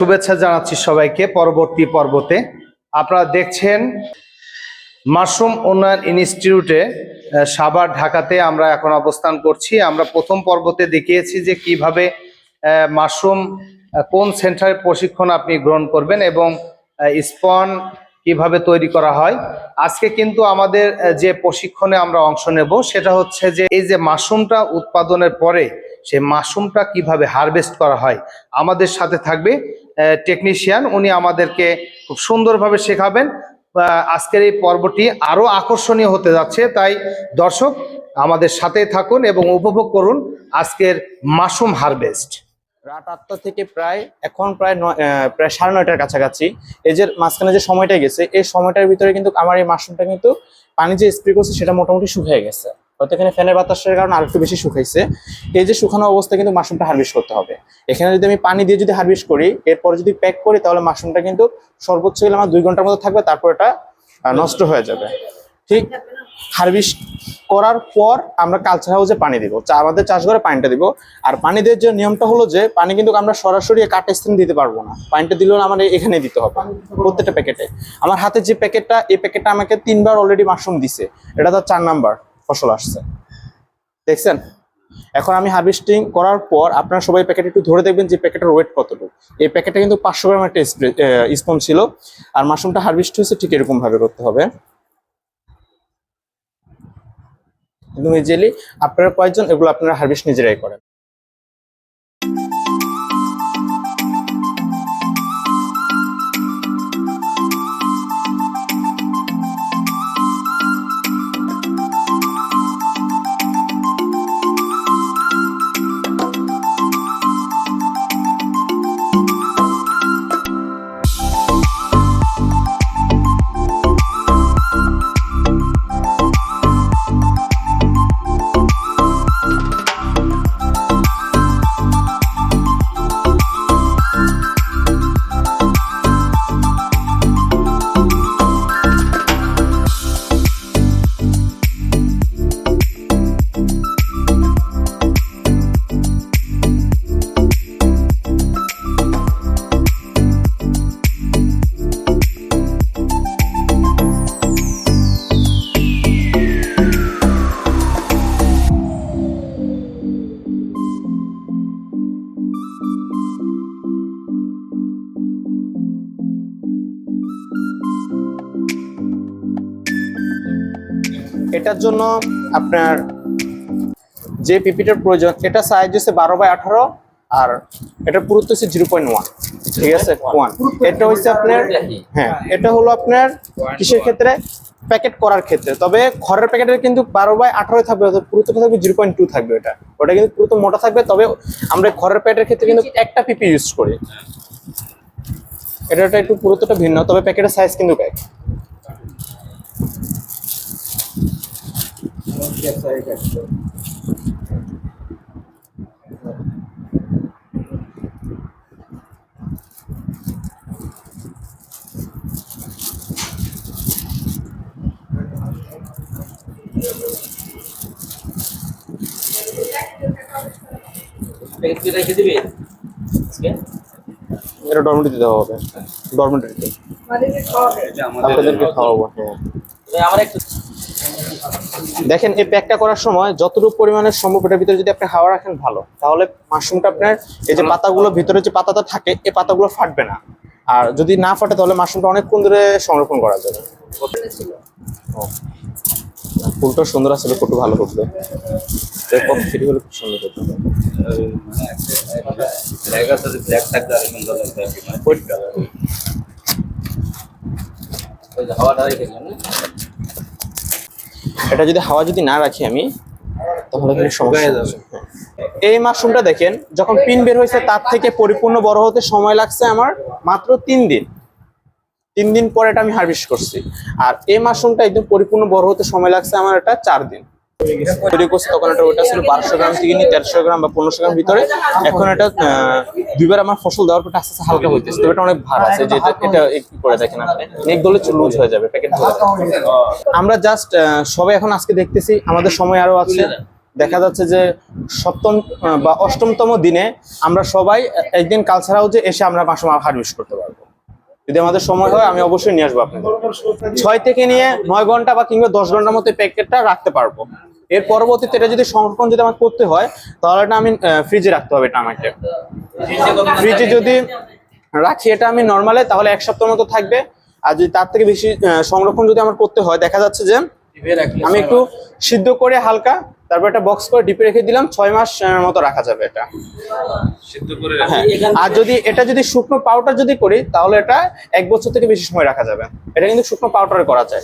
শুভেচ্ছা জানাচ্ছি সবাইকে পরবর্তী পর্বতে। আপনারা দেখছেন মাশরুম উন্নয়ন ইনস্টিটিউটে সাভার, ঢাকাতে আমরা এখন অবস্থান করছি। আমরা প্রথম পর্বতে দেখিয়েছি যে কীভাবে মাশরুম কোন সেন্টারে প্রশিক্ষণ আপনি গ্রহণ করবেন এবং স্পন কীভাবে তৈরি করা হয়। আজকে কিন্তু আমাদের যে প্রশিক্ষণে আমরা অংশ নেব সেটা হচ্ছে যে এই যে মাশরুমটা উৎপাদনের পরে সেই মাশরুমটা কীভাবে হারভেস্ট করা হয় আমাদের সাথে থাকবে টেকনিশিয়ান উনি আমাদেরকে খুব সুন্দরভাবে শেখাবেন। আজকের এই পর্বটি আরও আকর্ষণীয় হতে যাচ্ছে, তাই দর্শক আমাদের সাথে থাকুন এবং উপভোগ করুন আজকের মাশরুম হারভেস্ট। রাত আটটা থেকে প্রায়, এখন প্রায় নয়- প্রায় সাড়ে নয়টার কাছাকাছি। এই যে মাঝখানে যে সময়টা গেছে, এই সময়টার ভিতরে কিন্তু আমার এই মাশরুমটা কিন্তু পানি যে স্প্রে করছে, সেটা মোটামুটি শুকিয়ে গেছে। হয়তো এখানে ফ্যানের বাতাসের কারণে আরেকটু বেশি শুকাইছে। এই যে শুকানো অবস্থায় কিন্তু মাশরুমটা হারভেস্ট করতে হবে। এখানে যদি আমি পানি দিয়ে যদি হারভেস্ট করি, এরপরে যদি প্যাক করি, তাহলে মাশরুমটা কিন্তু সর্বোচ্চ গেলে আমার দুই ঘণ্টার মতো থাকবে, তারপর এটা নষ্ট হয়ে যাবে। ঠিক হারভেস্ট করার পর আমরা কালচার হাউসে পানি দিব। চা, আমাদের চাষ করে পানিটা দিব। আর পানি দেওয়ার যে নিয়মটা হলো যে, পানি কিন্তু আমরা সরাসরি কাটা স্থানে দিতে পারব না। পানিটা দিলেও আমার এখানে দিতে হবে, প্রত্যেকটা প্যাকেটে আমার হাতে যে প্যাকেটটা এই প্যাকেটটা আমাকে তিনবার অলরেডি মাশরুম দিছে। এটা তার চার নাম্বার ফসল আসছে। দেখছেন? এখন আমি হার্ভেস্টিং করার পর আপনারা সবাই প্যাকেট একটু ধরে দেখবেন যে প্যাকেটের ওয়েট কতটুকু। এই প্যাকেটটা কিন্তু পাঁচশো গ্রাম একটা স্পুন ছিল। আর মাশরুমটা হার্ভেস্ট হয়েছে ঠিক এরকম ভাবে করতে হবে। একদম ইজিলি আপনারা কয়েকজন এগুলো আপনারা হার্ভেস্ট নিজেরাই করেন। এটার জন্য আপনার যে পিপিটার প্রয়োজন, এটা সাইজ হচ্ছে বারো বাই আঠারো আর এটার পুরুত্ব হচ্ছে জিরো পয়েন্ট ওয়ান ঠিক আছে? ওয়ান এটা হচ্ছে আপনার হ্যাঁ এটা হলো আপনার কিসের ক্ষেত্রে? প্যাকেট করার ক্ষেত্রে। তবে খড়ের প্যাকেটের কিন্তু বারো বাই আঠারো থাকবে পুরুত্বটা থাকবে জিরো পয়েন্ট টু থাকবে এটা। ওটা কিন্তু পুরুত্ব মোটা থাকবে, তবে আমরা খড়ের প্যাকেটের ক্ষেত্রে কিন্তু একটা পিপি ইউজ করি। এটা একটু পুরুত্বটা ভিন্ন, তবে প্যাকেটের সাইজ কিন্তু এক রেখে দিবি এটা ডরমেটরি দিতে হবে ডরমেটরিতে আপনাদেরকে খাওয়াবো। হ্যাঁ। আমার একটু দেখেন, এই প্যাকটা করার সময় যতটুকু পরিমাণের সম্ভব এটার ভিতরে যদি আপনি হাওয়া রাখেন ভালো, তাহলে মাশরুমটা আপনার এই যে পাতাগুলো ভিতরে যে পাতাটা থাকে, এই পাতাগুলো ফাটবে না। আর যদি না ফাটে, তাহলে মাশরুমটা অনেকক্ষণ ধরে সংরক্ষণ করা যাবে। ফুলটা সুন্দর আসলে ফটো ভালো ফ্রি হলে খুব সুন্দর থাকলে আরও সুন্দর লাগবে আর কি মানে হোয়াইট কালার ওই যে হাওয়াটা রেখে দিলাম না এটা যদি হাওয়া যদি না রাখি আমি তাহলে কিন্তু সমস্যা যাবে। এই মাশরুমটা দেখেন যখন পিন বের হয়েছে তার থেকে পরিপূর্ণ বড় হতে সময় লাগছে আমার মাত্র তিন দিন। তিন দিন পরে এটা আমি হারভেস্ট করছি। আর এই মাশরুমটা একদম পরিপূর্ণ বড় হতে সময় লাগছে আমার এটা চার দিন। তখন ওটা গ্রাম তেরোশো গ্রাম বা পনেরোশো গ্রাম ভিতরে। এখন আমার ফসল দেওয়ার আস্তে হালকা এটা অনেক ভার আছে যে লুজ হয়ে যাবে আমরা জাস্ট সবাই এখন আজকে দেখতেছি, আমাদের সময় আরও আছে। দেখা যাচ্ছে যে সপ্তম বা অষ্টমতম দিনে আমরা সবাই, একদিন কালচার হাউসে এসে আমরা মাশরুম হারভেস্ট করতে পারব। যদি আমাদের সময় হয় আমি অবশ্যই নিয়ে আসব আপনাদের। ছয় থেকে নিয়ে নয় ঘণ্টা বা কিংবা দশ ঘণ্টার মধ্যে প্যাকেটটা রাখতে পারব। এর পরবর্তীতে এটা যদি সংরক্ষণ যদি আমার করতে হয় তাহলে এটা আমি ফ্রিজে রাখতে হবে এটা আমাকে। ফ্রিজে যদি রাখি এটা আমি নর্মালে তাহলে এক সপ্তাহ মতো থাকবে। আর যদি তার থেকে বেশি সংরক্ষণ যদি আমার করতে হয় দেখা যাচ্ছে যে আমি একটু সিদ্ধ করে হালকা তারপর একটা বক্স করে ডিপে রেখে দিলাম ছয় মাস মতো রাখা যাবে এটা। সিদ্ধ করে হ্যাঁ আর যদি এটা যদি শুকনো পাউডার যদি করি তাহলে এটা এক বছর থেকে বেশি সময় রাখা যাবে। এটা কিন্তু শুকনো পাউডারে করা যায়।